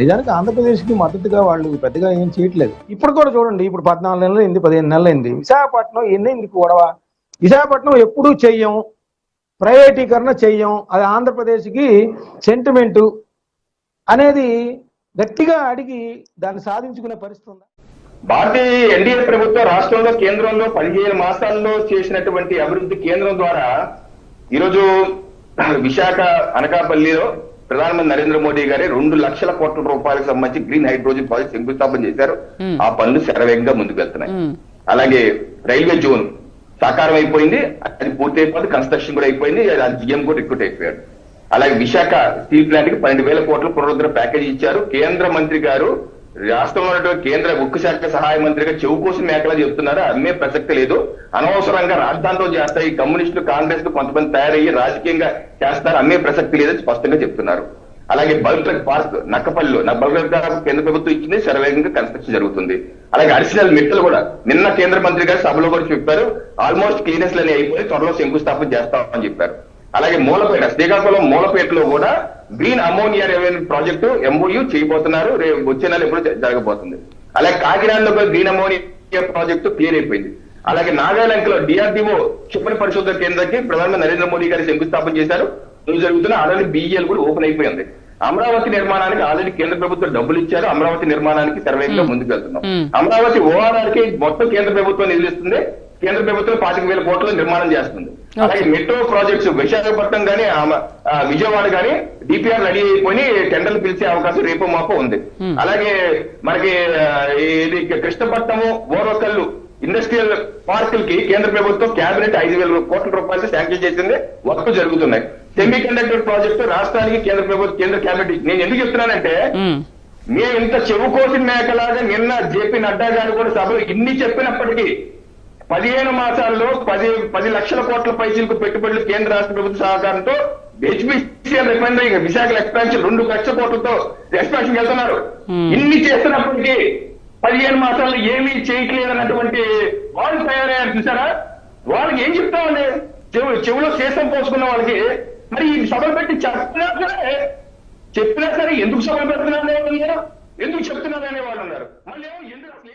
నిజానికి ఆంధ్రప్రదేశ్కి మద్దతుగా వాళ్ళు పెద్దగా ఏం చేయట్లేదు. ఇప్పుడు కూడా చూడండి ఇప్పుడు పద్నాలుగు నెలలు అయింది పదిహేను నెలలు అయింది. విశాఖపట్నం ఎన్నైంది గొడవ? విశాఖపట్నం ఎప్పుడూ చెయ్యం ప్రైవేటీకరణ చెయ్యం అది ఆంధ్రప్రదేశ్కి సెంటిమెంటు అనేది గట్టిగా అడిగి దాన్ని సాధించుకునే పరిస్థితి ఉందా? భారతీయ ఎన్డీఏ ప్రభుత్వం రాష్ట్రంలో కేంద్రంలో పదిహేను మాసాల్లో చేసినటువంటి అభివృద్ధి కేంద్రం ద్వారా ఈరోజు విశాఖ అనకాపల్లిలో ప్రధానమంత్రి నరేంద్ర మోడీ గారి రెండు లక్షల కోట్ల రూపాయలకు సంబంధించి గ్రీన్ హైడ్రోజన్ ప్రాజెక్ట్ శంకుస్థాపన చేశారు. ఆ పనులు శరవేగంగా ముందుకు వెళ్తున్నాయి అలాగే రైల్వే జోన్ సాకారం అయిపోయింది అది పూర్తి అయిపోయింది కన్స్ట్రక్షన్ కూడా అయిపోయింది అది జిఎం కూడా రిక్రూట్ అయిపోయాడు. అలాగే విశాఖ స్టీల్ ప్లాంట్కి పన్నెండు వేల కోట్ల పునరుద్ధరణ ప్యాకేజీ ఇచ్చారు. కేంద్ర మంత్రి గారు రాష్ట్రంలో కేంద్ర ఉక్కు శాఖ సహాయ మంత్రిగా చెవు కోసం మేకలా చెప్తున్నారు? అమ్మే ప్రసక్తి లేదు. అనవసరంగా రాజధానిలో చేస్తాయి ఈ కమ్యూనిస్టులు కాంగ్రెస్కు కొంతమంది తయారయ్యి రాజకీయంగా చేస్తారు. అమ్మే ప్రసక్తి లేదని స్పష్టంగా చెప్తున్నారు. అలాగే బల్క్ ట్రక్ పార్క్ నక్కపల్లిలో నా బల్క్ కేంద్ర ప్రభుత్వం ఇచ్చింది శరవేగంగా కన్స్ట్రక్షన్ జరుగుతుంది. అలాగే అడిషనల్ మిట్టలు కూడా నిన్న కేంద్ర మంత్రి గారు సభలో కూడా చెప్పారు. ఆల్మోస్ట్ క్లీనెస్ అనే అయిపోయి త్వరలో శంకుస్థాపన చేస్తామని చెప్పారు. అలాగే మూలపేట శ్రీకాకుళం మూలపేటలో కూడా green ammonia revenue project MOU చేయబోతున్నారు. రేపు వచ్చే నెల ఎప్పుడు జరగబోతుంది. అలాగే కాకినాడలో గ్రీన్ అమోనియా ప్రాజెక్టు క్లియర్ అయిపోయింది. అలాగే నాగాలాండ్లో డిఆర్డిఓ క్షిపణి పరిశోధన కేంద్రానికి ప్రధానమంత్రి నరేంద్ర మోడీ గారు శంకుస్థాపన చేశారు. రోజు జరుగుతున్న ఆల్రెడీ బిఈఎల్ కూడా ఓపెన్ అయిపోయింది అమరావతి నిర్మాణానికి ఆల్రెడీ కేంద్ర ప్రభుత్వం డబ్బులు ఇచ్చారు. అమరావతి నిర్మాణానికి శరవేగంగా ముందుకు వెళ్తున్నాం అమరావతి ఓఆర్ఆర్కి మొత్తం కేంద్ర ప్రభుత్వం నిధులు ఇస్తుంది. కేంద్ర ప్రభుత్వం పాతిక వేల కోట్ల నిర్మాణం చేస్తుంది. అలాగే మెట్రో ప్రాజెక్ట్స్ విశాఖపట్నం గానీ విజయవాడ గానీ డిపిఆర్ రెడీ అయిపోయి టెండర్లు పిలిచే అవకాశం రేపు మాపో ఉంది. అలాగే మనకి ఇది కృష్ణపట్నము ఓరకల్లు ఇండస్ట్రియల్ పార్కులకి కేంద్ర ప్రభుత్వం కేబినెట్ ఐదు వేల కోట్ల రూపాయలు శాంక్షన్ చేసింది. వర్క్ జరుగుతున్నాయి. సెమీ కండక్టర్ ప్రాజెక్టు రాష్ట్రానికి కేంద్ర ప్రభుత్వం కేంద్ర కేబినెట్ నేను ఎందుకు చెప్తున్నానంటే మేము ఇంత చెవు కోసిన మేకలాగా నిన్న జేపీ నడ్డా గారు కూడా సభలో ఇన్ని చెప్పినప్పటికీ పదిహేను మాసాల్లో పది పది లక్షల కోట్ల పైసలకు పెట్టుబడులు కేంద్ర రాష్ట్ర ప్రభుత్వ సహకారంతో హెచ్పిసిఎల్ రిఫైనరీ విశాఖ ఎక్స్పాన్షన్ రెండు లక్షల కోట్లతో ఎక్స్పాన్షన్ వెళ్తున్నారు. ఇన్ని చేస్తున్నప్పటికీ పదిహేను మాసాల్లో ఏమీ చేయట్లేదు అన్నటువంటి వాళ్ళు తయారయ్యారు చూసారా? వాళ్ళకి ఏం చెప్తామండి? చెవు చెవులో శేషం పోసుకున్న వాళ్ళకి మరి ఈ సభలు పెట్టి చెప్పినా సరే చెప్పినా సరే ఎందుకు సభలు పెడుతున్నాను ఎందుకు చెప్తున్నాను అనే వాళ్ళు ఉన్నారు. మళ్ళీ ఎందుకు అసలు